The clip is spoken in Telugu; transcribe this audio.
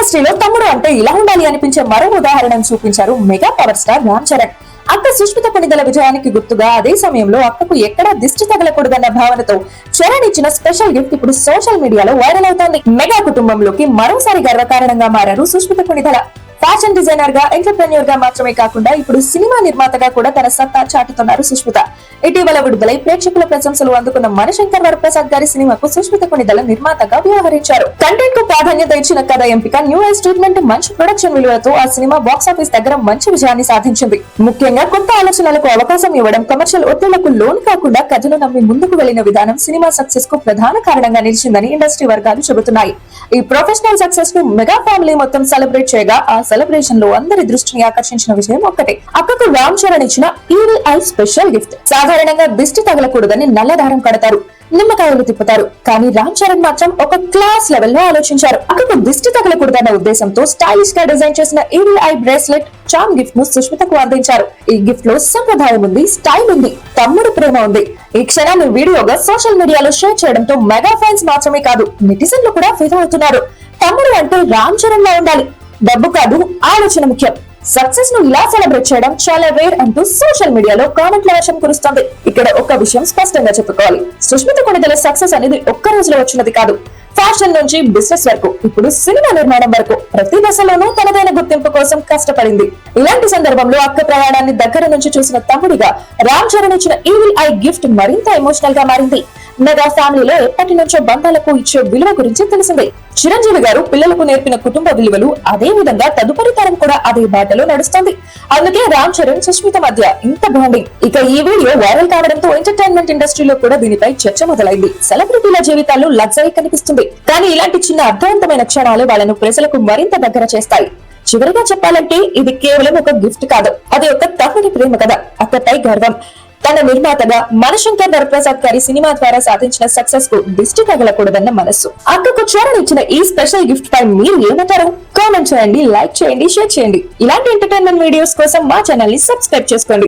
ఇండస్ట్రీలో తమ్ముడు అంటే ఇలా ఉండాలి అనిపించే మరో ఉదాహరణను చూపించారు mega power star Ram Charan. అక్క సుష్మిత కొనిదల విజయానికి గుర్తుగా అదే సమయంలో అక్కకు ఎక్కడా దిష్టి తగలకూడదన్న భావనతో చరణ్ ఇచ్చిన స్పెషల్ గిఫ్ట్ ఇప్పుడు సోషల్ మీడియాలో వైరల్ అవుతోంది. మెగా కుటుంబంలోకి మరోసారి గర్వకారణంగా మారారు సుష్మిత కొనిదల ఫ్యాషన్ డిజైనర్గా ఎంటర్ప్రెన్యూర్గా మాత్రమే కాకుండా ఇప్పుడు సినిమా నిర్మాతగా కూడా తన సత్తా చాటుతున్నారు సుష్మిత. ఇటీవల విడుదలై ప్రేక్షకుల ప్రశంసలు అందుకున్న మణిశంకర్ వరప్రసాద్ గారి సినిమాకు సుష్మిత కొనిదల నిర్మాతగా వ్యవహరించారు. కంటెంట్కు ప్రాధాన్యత ఇచ్చిన కథ ఎంపిక న్యూ ఏజ్ ట్రీట్మెంట్ మంచి ప్రొడక్షన్ విలువలతో ఆ సినిమా బాక్స్ ఆఫీస్ దగ్గర మంచి విజయాన్ని సాధించింది. ముఖ్యంగా కొత్త ఆలోచనలకు అవకాశం ఇవ్వడం కమర్షియల్ ఒత్తిళ్ళకు లోను కాకుండా కథను నమ్మి ముందుకు వెళ్ళిన విధానం సినిమా సక్సెస్కు ప్రధాన కారణంగా నిలిచిందని ఇండస్ట్రీ వర్గాలు చెబుతున్నాయి. ఈ ప్రొఫెషనల్ సక్సెస్ను మెగా ఫ్యామిలీ మొత్తం సెలబ్రేట్ చేయగా ఆ సెలబ్రేషన్లో అందరి దృష్టిని ఆకర్షించిన విషయం ఒక్కటే. అక్కకు రామ్ చరణ్ ఇచ్చిన ఈవిల్ ఐ స్పెషల్ గిఫ్ట్ సాధారణంగా దిష్టి తగలకూడదని నల్లదారం కడతారు నిమ్మకాయలు తిప్పుతారు కానీ రామ్ చరణ్ మాత్రం ఒక క్లాస్ లెవెల్లో ఆలోచించారు. అక్కకు దిష్టి తగలకూడదన్న ఉద్దేశంతో స్టైలిష్గా డిజైన్ చేసిన ఈవిల్ ఐ బ్రేస్లెట్ చామ్ గిఫ్ట్ను సుష్మితకు అందించారు. ఈ గిఫ్ట్లో సంప్రదాయం ఉంది స్టైల్ ఉంది తమ్ముడు ప్రేమ ఉంది. ఈ క్షణాన్ని వీడియోగా సోషల్ మీడియాలో షేర్ చేయడంతో మెగా ఫ్యాన్స్ మాత్రమే కాదు నెటిజన్లు కూడా ఫిదా అవుతున్నారు. తమ్ముడు అంటే రామ్ చరణ్ లా ఉండాలి. డబ్బు కాదు ఆలోచన ముఖ్యం. సక్సెస్ను ఇలా సెలబ్రేట్ చేయడం చాలా రేర్ అంటూ సోషల్ మీడియాలో కామెంట్ల వర్షం కురుస్తోంది. ఇక్కడ ఒక విషయం స్పష్టంగా చెప్పుకోవాలి. సుష్మిత కొడుదల సక్సెస్ అనేది ఒక్క రోజులో వచ్చినది కాదు. ఫ్యాషన్ నుంచి బిజినెస్ వరకు ఇప్పుడు సినిమా నిర్మాణం వరకు ప్రతి దశలోనూ తనదైన గుర్తింపు కోసం కష్టపడింది. ఇలాంటి సందర్భంలో అక్క ప్రయాణాన్ని దగ్గర నుంచి చూసిన తమ్ముడిగా రామ్ చరణ్ ఇచ్చిన ఈవిల్ ఐ గిఫ్ట్ మరింత ఎమోషనల్గా మారింది. మెగా ఫ్యామిలీలో ఎప్పటి నుంచో బంధాలకు ఇచ్చే విలువ గురించి తెలిసిందే. చిరంజీవి గారు పిల్లలకు నేర్పిన కుటుంబ విలువలు అదే విధంగా తదుపరి తరం కూడా అదే బాటలో నడుస్తుంది. అందుకే రామ్ చరణ్ సుష్మిత మధ్య ఇంత బాండింగ్. ఇక ఈ వీడియో వైరల్ కావడంతో ఎంటర్టైన్మెంట్ ఇండస్ట్రీలో కూడా దీనిపై చర్చ మొదలైంది. సెలబ్రిటీల జీవితాల్లో లగ్జరీ కనిపిస్తుంది. కానీ ఇలాంటి చిన్న అర్థవంతమైన క్షణాలు వాళ్ళను ప్రజలకు మరింత దగ్గర చేస్తాయి. చివరిగా చెప్పాలంటే ఇది కేవలం ఒక గిఫ్ట్ కాదు. అది ఒక తమ్ముడి ప్రేమ కదా. అక్కపై గర్వం. తన నిర్మాతగా మనశంకర్ వరప్రసాద్ గారి సినిమా ద్వారా సాధించిన సక్సెస్కు దిష్టి తగలకూడదన్న మనస్సు. అక్కకు చరణ్ ఇచ్చిన ఈ స్పెషల్ గిఫ్ట్ పై మీరు ఏమంటారు? కామెంట్ చేయండి లైక్ చేయండి షేర్ చేయండి. ఇలాంటి ఎంటర్టైన్మెంట్ వీడియోస్ కోసం మా ఛానల్ని సబ్స్క్రైబ్ చేసుకోండి.